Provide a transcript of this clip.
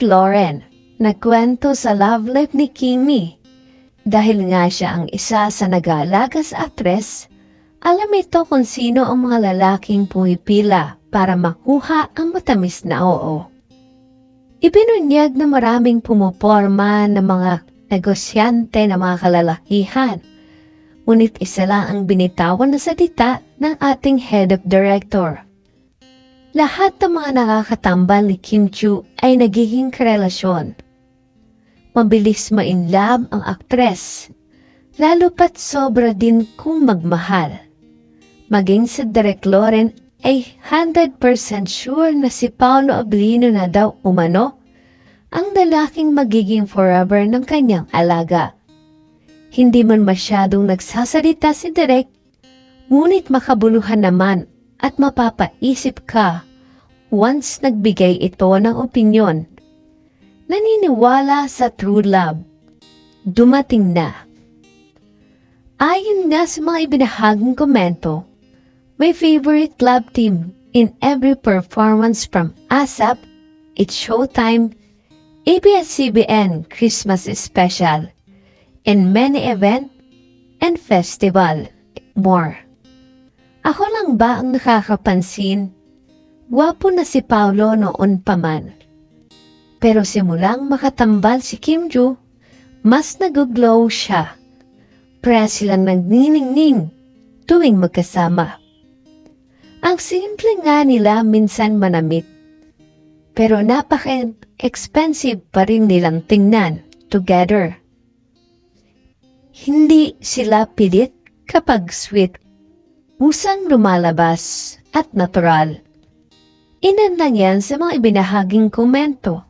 Loren, nagkwento sa love life ni Kimi. Dahil nga siya ang isa sa nag-aalaga sa aktres, alam ito kung sino ang mga lalaking pumipila para makuha ang matamis na oo. Ibinunyag na maraming pumuporma ng mga negosyante na mga kalalakihan. Ngunit isa lang ang binitawan na salita ng ating head of director. Lahat ng mga nakakatambal ni Kim Chu ay nagiging karelasyon. Mabilis ma-inlove ang aktres, lalo pat sobra din kung magmahal. Maging sa Derek Loren ay 100% sure na si Paolo Abilino na daw umano ang lalaking magiging forever ng kanyang alaga. Hindi man masyadong nagsasalita si Derek, ngunit makabuluhan naman at mapapaisip ka once nagbigay ito ng opinyon. Naniniwala sa true love. Dumating na. Ayon nga sa mga ibinahaging komento, my favorite love team in every performance from ASAP, It's Showtime, ABS-CBN Christmas Special, and many event and festival, more. Ako lang ba ang nakakapansin? Gwapo na si Paolo noon pa man. Pero simulang makatambal si Kim Joo, mas nag-glow siya. Kaya silang nagniningning tuwing magkasama. Ang simple nga nila minsan manamit. Pero napaka-expensive pa rin nilang tingnan together. Hindi sila pilit kapag sweet. Usang lumalabas at natural. Inan lang yan sa mga ibinahaging komento.